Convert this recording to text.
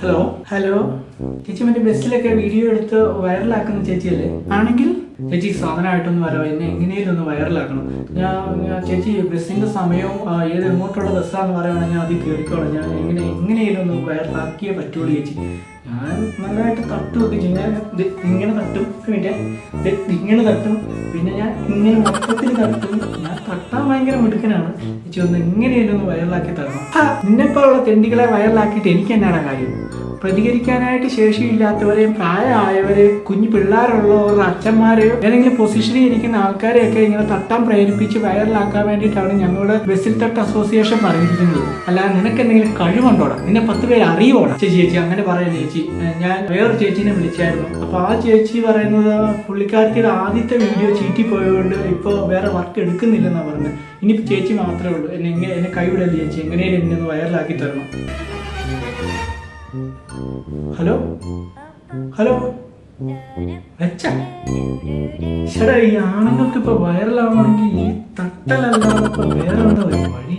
Hello hello ചേച്ചി മറ്റേ ബസ്സിലൊക്കെ വീഡിയോ എടുത്ത് വൈറലാക്കുന്ന ചേച്ചിയല്ലേ? ആണെങ്കിൽ ചേച്ചി സാധനമായിട്ടൊന്ന് വരാം. എന്നെ എങ്ങനെയും ഒന്ന് വൈറലാക്കണം. ഞാൻ ചേച്ചി ബസ്സിന്റെ സമയവും ഏത് എങ്ങോട്ടുള്ള ബസ്സാന്ന് പറയുവാണെങ്കിൽ ഞാൻ അതിൽ കയറിക്കോളാം ഞാൻ എങ്ങനെ എങ്ങനെയും ഒന്ന് വൈറലാക്കിയേ പറ്റുള്ളൂ ചേച്ചി. ഞാൻ നന്നായിട്ട് തട്ടുമൊക്കെ ചെയ്യും. ഞാൻ ഇങ്ങനെ തട്ടും. പിന്നെ ഇങ്ങനെ തട്ടും. പിന്നെ ഞാൻ ഇങ്ങനെ മൊത്തത്തിൽ തട്ടും. ഞാൻ തട്ടാൻ ഭയങ്കര മിടുക്കനാണ്. ചേച്ചി ഒന്ന് എങ്ങനെയായിരുന്നു വൈറലാക്കി തരണം. നിന്നെപ്പോലുള്ള തെണ്ടികളെ വൈറലാക്കിയിട്ട് എനിക്ക് എന്നാണ് കാര്യം? പ്രതികരിക്കാനായിട്ട് ശേഷിയില്ലാത്തവരെയും പ്രായമായവരെ കുഞ്ഞു പിള്ളേരുള്ളവർ അച്ഛന്മാര് ഏതെങ്കിലും പൊസിഷനിൽ ഇരിക്കുന്ന ആൾക്കാരെയൊക്കെ ഇങ്ങനെ തട്ടാൻ പ്രേരിപ്പിച്ച് വൈറലാക്കാൻ വേണ്ടിയിട്ടാണ് ഞങ്ങളുടെ ബസ്സിൽ തട്ട് അസോസിയേഷൻ പറഞ്ഞിരിക്കുന്നത്. അല്ല നിനക്ക് എന്തെങ്കിലും കഴിവുണ്ടോടാ? നിന്നെ പത്ത് പേര് അറിയോടാ ചേച്ചി ചേച്ചി അങ്ങനെ പറയാം ചേച്ചി. ഞാൻ വേറൊരു ചേച്ചീനെ വിളിച്ചായിരുന്നു. അപ്പൊ ആ ചേച്ചി പറയുന്നത് പുള്ളിക്കാരത്തിയുടെ ആദ്യത്തെ വീഡിയോ ചീറ്റി പോയതുകൊണ്ട് ഇപ്പോൾ വേറെ വർക്ക് എടുക്കുന്നില്ലെന്നാണ് പറഞ്ഞത്. ഇനി ചേച്ചി മാത്രമേ ഉള്ളൂ. എന്നെ എങ്ങനെ എന്നെ കൈവിടല്ലേ ചേച്ചി? എങ്ങനെയാണ് എന്നെ ഒന്ന് വൈറലാക്കി തരണം. ഹലോ? ഹലോ? ചേട്ടാ ഈ ആണുങ്ങൾക്ക് ഇപ്പൊ വൈറലാവണമെങ്കിൽ ഈ തട്ടലല്ലാതെ വേറെ വഴി.